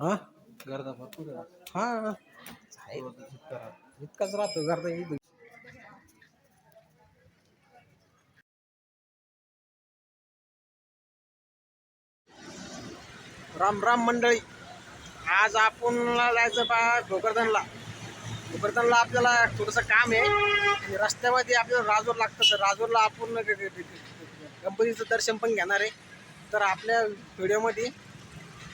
हा? गर्दा भरपूर. हा. इतकाच राहतो इथं. राम राम मंडळी. आज आपण जायचं बा भोकरदनला. भोकरदनला आपल्याला थोडंसं काम आहे. रस्त्यामध्ये आपल्याला राजूर लागतं. तर राजूरला आपण गणपतीचं दर्शन पण घेणार आहे. तर आपल्या व्हिडिओमध्ये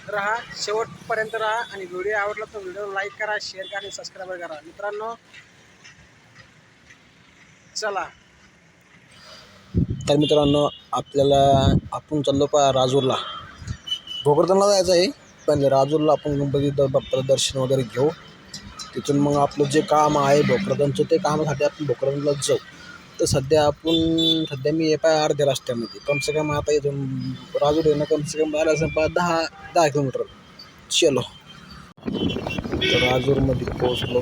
राहा शेवटपर्यंत राहा आणि व्हिडिओ आवडला तर व्हिडिओ लाईक करा शेअर करा आणि सबस्क्राईब करा. मित्रांनो चला. तर मित्रांनो आपल्याला आपण चाललो पा राजूरला. भोकरदनला जायचं आहे पण राजूरला आपण गणपती द- दर्शन वगैरे घेऊ. तिथून मग आपलं जे काम आहे भोकरदनचं ते कामासाठी आपण भोकरदनला जाऊ. तर सध्या आपण सध्या मी येत आहे अर्ध्या रस्त्यामध्ये. कम से कम आता इथून राजूर येणं कम से कम बारा असं पा दहा दहा किलोमीटर चलो तर राजूरमध्ये पोहोचलो.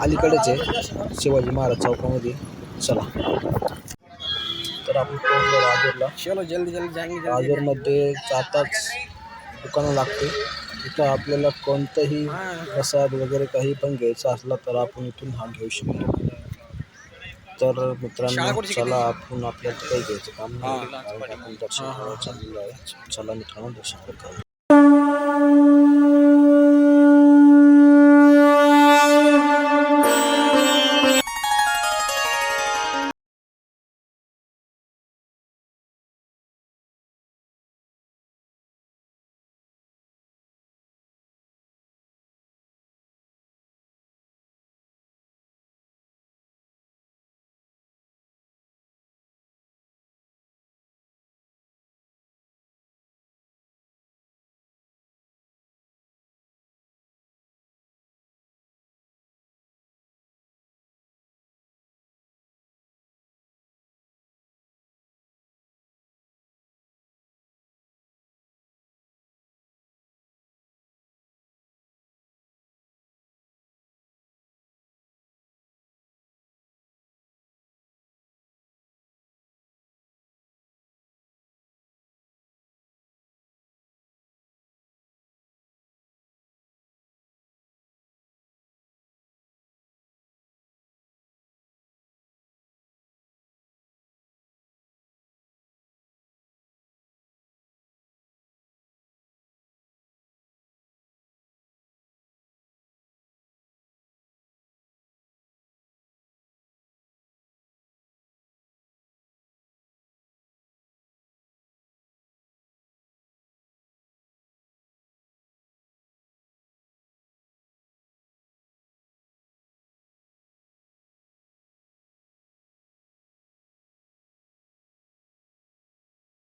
अलीकडेच आहे. शिवाजी महाराज चौकामध्ये. चला. तर आपण पोहोचलो राजूरला. चलो जल्दी जल्दी राजूरमध्ये जाताच दुकानं लागते. तिथं आपल्याला कोणतंही प्रसाद वगैरे काही पण घ्यायचं असला तर आपण इथून हा घेऊ शकतो. तर मित्रांनो चला आपण आपल्याला काही घ्यायचं काम नाही कारण आपण दर्शन करायला चाललेलो आहे. चला मित्रांनो दर्शन करू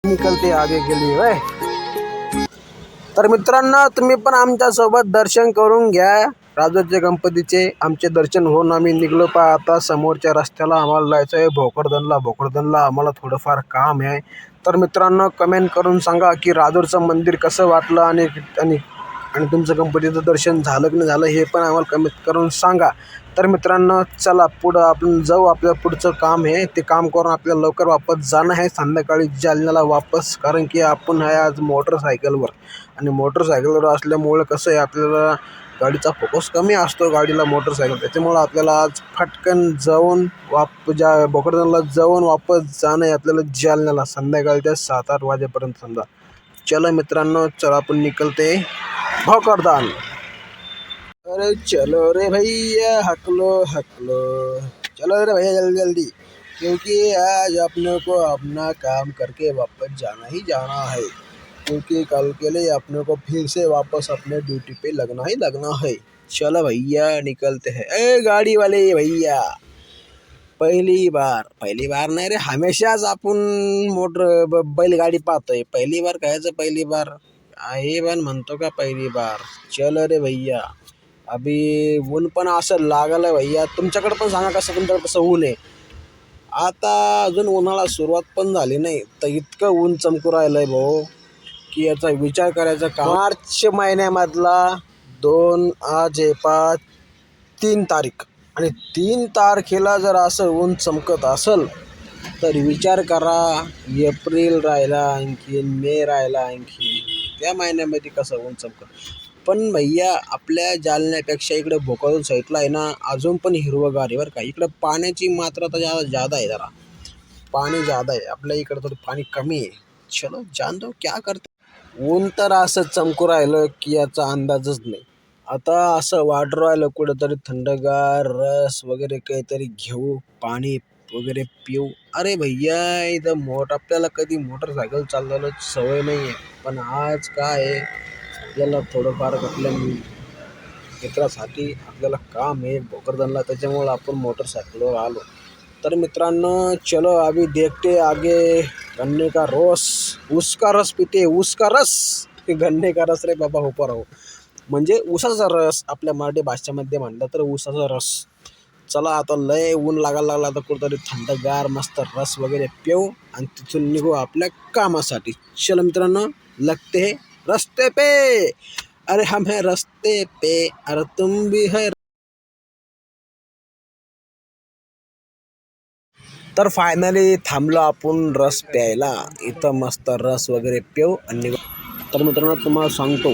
निकलते आगे गेली वय तर मित्रांनो तुम्ही पण आमच्यासोबत दर्शन करून घ्या. राजूरच्या गणपतीचे आमचे दर्शन होऊन आम्ही निघलो पा आता समोरच्या रस्त्याला आम्हाला जायचं आहे. भोकरदनला भोकरदनला आम्हाला थोडंफार काम आहे. तर मित्रांनो कमेंट करून सांगा की राजूरचं मंदिर कसं वाटलं आणि आणि आणि तुमचं गणपतीचं दर्शन झालं की नाही झालं हे पण आम्हाला कमेंट करून सांगा. तर मित्रांनो चला पुढं आपण जाऊ. आपलं पुढचं काम आहे ते काम करून आपल्याला लवकर वापस जाणं आहे. संध्याकाळी जालन्याला वापस कारण की आपण आहे आज मोटरसायकलवर. आणि मोटरसायकलवर असल्यामुळं कसं आहे आपल्याला गाडीचा फोकस कमी असतो गाडीला मोटरसायकल. त्याच्यामुळं आपल्याला आज फटकन जाऊन वाप ज्या भोकरदनला जाऊन वापस जाणं आहे आपल्याला जालन्याला. संध्याकाळच्या सात आठ वाजेपर्यंत समजा. चला मित्रांनो चला आपण निकलते. भोकरदान। अरे चलो रे भैया हक लो हक लो चलो रे भैया, जल्दी जल्दी। क्योंकि आज अपने को अपना काम करके वापस जाना ही जाना है। क्योंकि कल के लिए अपने को फिर से वापस अपने ड्यूटी पे लगना ही लगना है। चलो भैया, निकलते हैं। ए, गाड़ी वाले भैया। पहिली बार पहिली बार नाही रे हमेशाच आपण मोटर बैलगाडी पाहतोय पहिली बार कायचं पहिली बार। आहे पण म्हणतो का पहिली बार. चल रे भैया. अभी ऊन पण असं लागलं भैया. तुमच्याकडं पण सांगा कसं तुमच्याकडं कसं ऊन आहे. आता अजून उन्हाळा सुरुवात पण झाली नाही. तर इतकं ऊन चमकू राहिलं आहे भाऊ. की याचा विचार करायचा का? मार्च महिन्यामधला दोन आज आहे पाच तीन तारीख. आणि तीन तारखेला जर असं ऊन चमकत असेल तर विचार करा. एप्रिल राहिला आणखीन मे राहिला आणखीन. त्या महिन्यामध्ये कसं ऊन चमकत पण भैया आपल्या जालन्यापेक्षा इकडे भोकरदन साईडला आहे ना अजून पण हिरवंगार आहे बरं का. इकडं पाण्याची मात्रा तर ज्यादा जादा आहे जरा. पाणी जादा आहे. आपल्या इकडं थोडं पाणी कमी आहे. चलो जान दो क्या करते. ऊन तर असं चमकू राहिलं की याचा अंदाजच नाही. आता असं वाटू राहिलं कुठंतरी थंडगार रस वगैरे काहीतरी घेऊ पाणी वगैरे पिऊ. अरे भैया इथं मोठ आपल्याला कधी मोटरसायकल चालवायला सवय नाही आहे पण आज काय आहे? याला थोडंफार आपल्या मित्रासाठी आपल्याला काम आहे भोकरदनला. त्याच्यामुळं आपण मोटरसायकलवर आलो. तर मित्रांनो चलो अभी देखते आगे. गन्ने का रस उसका रस पिते उसका रस गन्ने का रस रे बाबा हो. राहो म्हणजे ऊसाचा रस आपल्या मराठी भाषेमध्ये म्हणलं तर ऊसाचा रस. चला आता लय ऊन लागायला लागला आता कुठंतरी थंडगार मस्त रस वगैरे पिऊ आणि तिथून निघू आपल्या कामासाठी. चल मित्रांनो लगते है रस्ते पे. अरे हम है रस्ते पे अरे तुम भी है तर फायनली थांबलो आपण रस प्यायला. इथं मस्त रस वगैरे पिऊ आणि निघू. तर मित्रांनो तुम्हाला सांगतो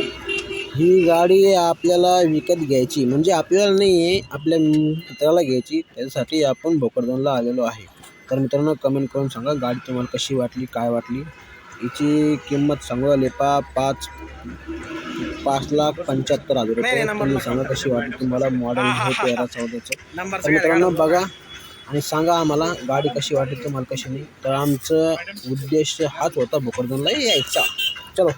ही गाडी आपल्याला विकत घ्यायची. म्हणजे आपल्याला नाही आहे आपल्या मित्राला घ्यायची. त्याच्यासाठी आपण भोकरदनला आलेलो आहे. तर मित्रांनो कमेंट करून सांगा गाडी तुम्हाला कशी वाटली काय वाटली? हिची किंमत सांगू लेपा पाच पाच लाख पंच्याहत्तर हजार रुपये. तुम्ही सांगा कशी वाटली तुम्हाला मॉडेल आहे तेरा चौदाचं तर मित्रांनो बघा आणि सांगा आम्हाला गाडी कशी वाटली तुम्हाला कशी नाही. तर आमचं उद्देश हाच होता भोकरदनला यायचा. चलो.